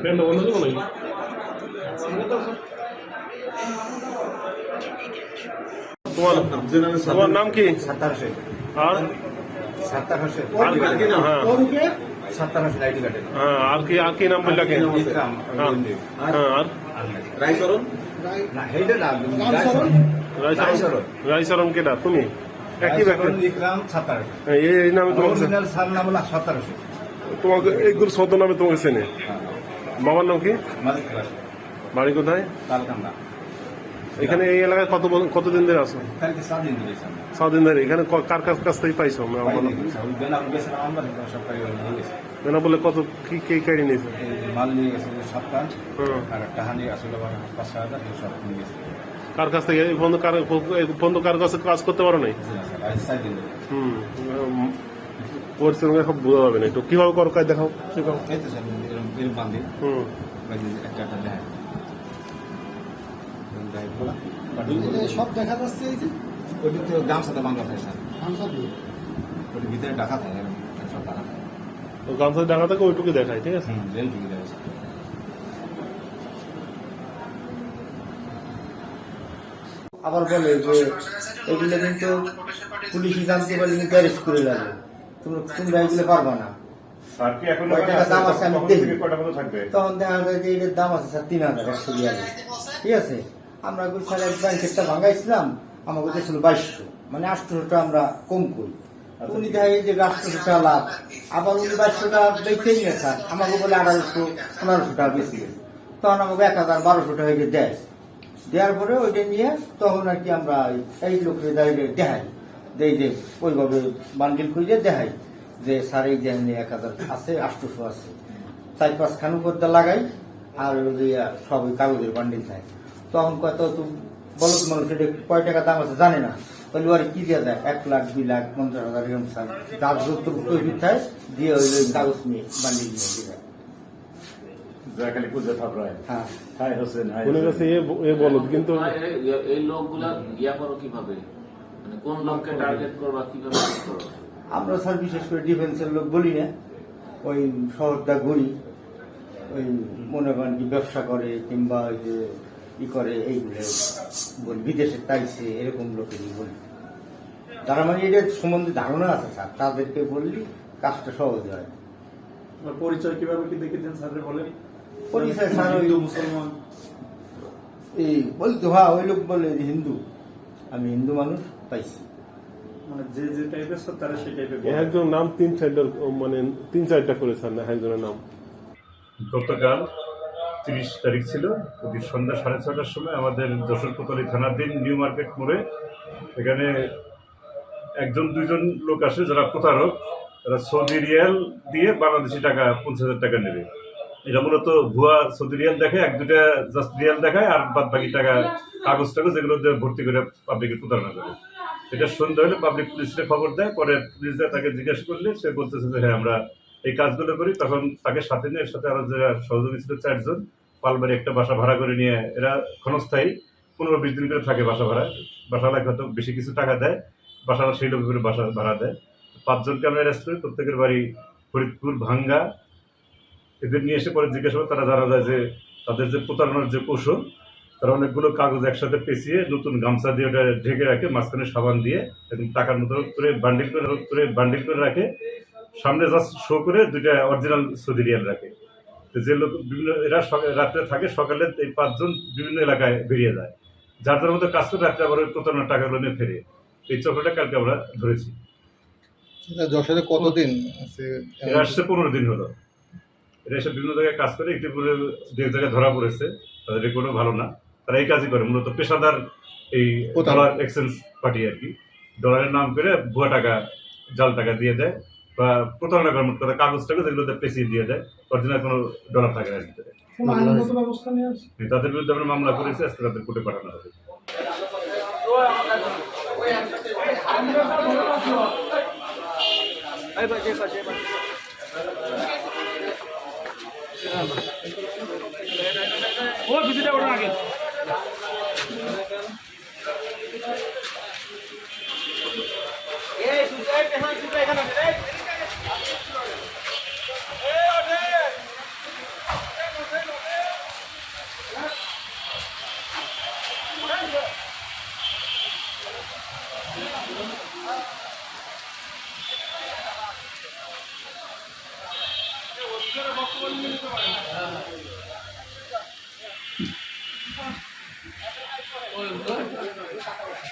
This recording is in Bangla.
ফ্রেন্ড অন্য দেবো নাকি তোমার নাম কি? সাত্তার শেখ আর সাত্তার হোসেন হ্যাঁ সাত্তার হোসেন আইডি কার্ডে হ্যাঁ আর কি আর কি নাম বললা হ্যাঁ, আর রাই করুন রাইচরণ কেটা তুমি? একই হ্যাঁ, এই এই নামে তোমাকে সার নাম হলো এইগুলো শব্দ নামে তোমাকে চেনে। বাবার নাম কি? বাড়ি কোথায়? তালকান্দা। এখানে এই এলাকায় কত কতদিন ধরে কালকে সাত দিন ধরে এখানে। কার কাছ কাছ থেকে পাইছো? বাইরে বলো। কত কি কে কেড়ে নিয়েছে? মাল নিয়ে গেছে সাত কাজ আর টাকা নিয়ে আসলে পাঁচ হাজার সব নিয়ে গেছে। কার কাছ থেকে এই বন্ধু কার এই বন্ধু কার কাছে কাজ করতে পারো নাই। হুম। পরিশ্রম সব বোঝা যাবে না একটু। কীভাবে করো কাজ দেখাও। শেখাও হুম। একটা একটা দেয় সব দেখা যাচ্ছে এই যে। ওইটা গামছাতে বান্ধা থাকে স্যার। দিয়ে। ওইটা ভিতরে ডাকা থাকে সব ডাকা থাকে। তো গামছা দেখা থাকে ওইটুকু দেখায় ঠিক আছে ঢুকে দেয় স্যার আবার বলে যে এগুলো কিন্তু পুলিশই জানতে পারলে কিন্তু অ্যারেস্ট করে লাগবে তোমরা তোমরা এগুলো পারবা না। দাম আছে আমি দেখি। তখন দেখা যায় যে এটার দাম আছে স্যার তিন হাজার একশো বিয়াল্লিশ। ঠিক আছে? আমরা ওই স্যার এক ব্যাংকেরটা ভাঙাইছিলাম আমাকে দিয়েছিল বাইশশো। মানে আটশোটা আমরা কম করি। উনি যে আটশোশো টাকা লাভ। আবার উনি বাইশশো টাকা বেঁচে নিয়ে স্যার। আমাকে বলে আঠারোশো পনেরোশো টাকা বেশি তখন আমাকে এক হাজার বারোশো টাকা দেয়। দেওয়ার পরে ওইটা নিয়ে তখন আর কি আমরা এই লোকের দাঁড়িয়ে দেখাই। দেই যে ওইভাবে বান্ডিল করে দেখাই যে স্যার এই যে এক হাজার আছে, আটশোশো আছে। চার পাঁচ খান করতে লাগাই আর সব কাগজের বান্ডিল থাকে তখন কত বলত মানুষ, এটা কয় টাকা দাম আছে জানে না। তাহলে আর কি দেওয়া যায় এক লাখ, দুই লাখ, পঞ্চাশ হাজার, এরকম যত তৈরি থাকে দিয়ে ওই ওই কাগজ নিয়ে বান্ডিল নিয়ে দিয়ে। পূজা থাপড়ায়। হ্যাঁ। হাই হোসেন হাই উনি কাছে এ বলদ কিন্তু এই- এই লোকগুলা ইয়া করো কীভাবে? মানে কোন লোককে টার্গেট করবা কীভাবে কি আমরা স্যার বিশেষ করে ডিফেন্সের লোক বলি না। ওই শহরটা ঘুরি ওই মনে করেন কি ব্যবসা করে কিংবা ওই যে ই করে এইগুলো বলি। বিদেশে তাইছে এরকম লোকেরই বলি। তারা মানে এদের সম্বন্ধে ধারণা আছে স্যার। তাদেরকে বললি কাজটা সহজ হয়। পরিচয় কীভাবে কি দেখেছেন স্যারের বলেন? পরিচয় স্যার হিন্দু মুসলমান? এই বলতো হ্যাঁ ওই লোক বলে হিন্দু। আমি হিন্দু মানুষ পাইছি মানে যে যে টাইপের তারা সেই টাইপের একজন নাম তিন চারটা মানে তিন চারটা করেছেন না একজনের নাম। গতকাল তিরিশ তারিখ ছিল ওই সন্ধ্যা সাড়ে ছটার সময় আমাদের যশোর কোতলি থানাধীন নিউ মার্কেট মোড়ে এখানে একজন দুইজন লোক আসে যারা প্রতারক। তারা সৌদি রিয়াল দিয়ে বাংলাদেশি টাকা পঞ্চাশ হাজার টাকা নেবে। এটা মূলত ভুয়া সৌদি রিয়াল দেখায়, এক দুটা জাস্ট রিয়াল দেখায় আর বাদ বাকি টাকা, কাগজ টাগজ এগুলো ভর্তি করে পাবলিকের প্রতারণা করে। এটা সন্ধ্যা হলে পাবলিক পুলিশকে খবর দেয়, পরে পুলিশরা তাকে জিজ্ঞাসা করলে সে বলতেছে যে হ্যাঁ আমরা এই কাজগুলো করি। তখন তাকে সাথে নিয়ে, সাথে আরও যারা সহযোগী ছিল চারজন, পালবাড়ি একটা বাসা ভাড়া করে নিয়ে, এরা ক্ষণস্থায়ী, পনেরো বিশ দিন করে থাকে বাসা ভাড়া। বাসা লাগে হয়তো বেশি কিছু টাকা দেয় বাসা সেই লোক করে বাসা ভাড়া দেয়। পাঁচজনকে আমরা অ্যারেস্ট করি, প্রত্যেকের বাড়ি ফরিদপুর, ভাঙ্গা এদের নিয়ে এসে পরে জিজ্ঞাসা করে তারা জানা যায় যে তাদের যে প্রতারণার যে কৌশল তারা অনেকগুলো কাগজ একসাথে পেঁচিয়ে নতুন গামছা দিয়ে ওটা ঢেকে রাখে মাঝখানে সাবান দিয়ে এবং টাকার মতো করে বান্ডিল করে করে বান্ডিল করে রাখে। সামনে জাস্ট শো করে দুইটা অরিজিনাল সৌদি রিয়াল রাখে। যে লোক বিভিন্ন এরা সকালে রাত্রে থাকে সকালে এই পাঁচজন বিভিন্ন এলাকায় বেরিয়ে যায়। যার যার মতো কাজ করে রাত্রে আবার প্রতারণার টাকাগুলো নিয়ে ফেরে। এই চক্রটা কালকে আমরা ধরেছি। যশোরে কতদিন এরা আসছে পনেরো দিন হলো। এরা এসব বিভিন্ন জায়গায় কাজ করে একটি পুরো যে জায়গায় ধরা পড়েছে তাদের রেকর্ডও ভালো না। তারা এই কাজই করে মূলত পেশাদার এই ডলার এক্সচেঞ্জ পার্টি আর কি। ডলারের নাম করে ভুয়া টাকা জাল টাকা দিয়ে দেয় বা প্রতারণা করার মতো কাগজ টাকা যেগুলো পেঁচিয়ে দিয়ে দেয়। অরিজিনাল কোনো ডলার থাকে না ভিতরে। তাদের বিরুদ্ধে আমরা মামলা করেছি আজকে তাদের কোর্টে পাঠানো হবে। वो विजिटर उड़ना आगे। ये सुजाय पे हाँ सुजाय का ना Oh, good.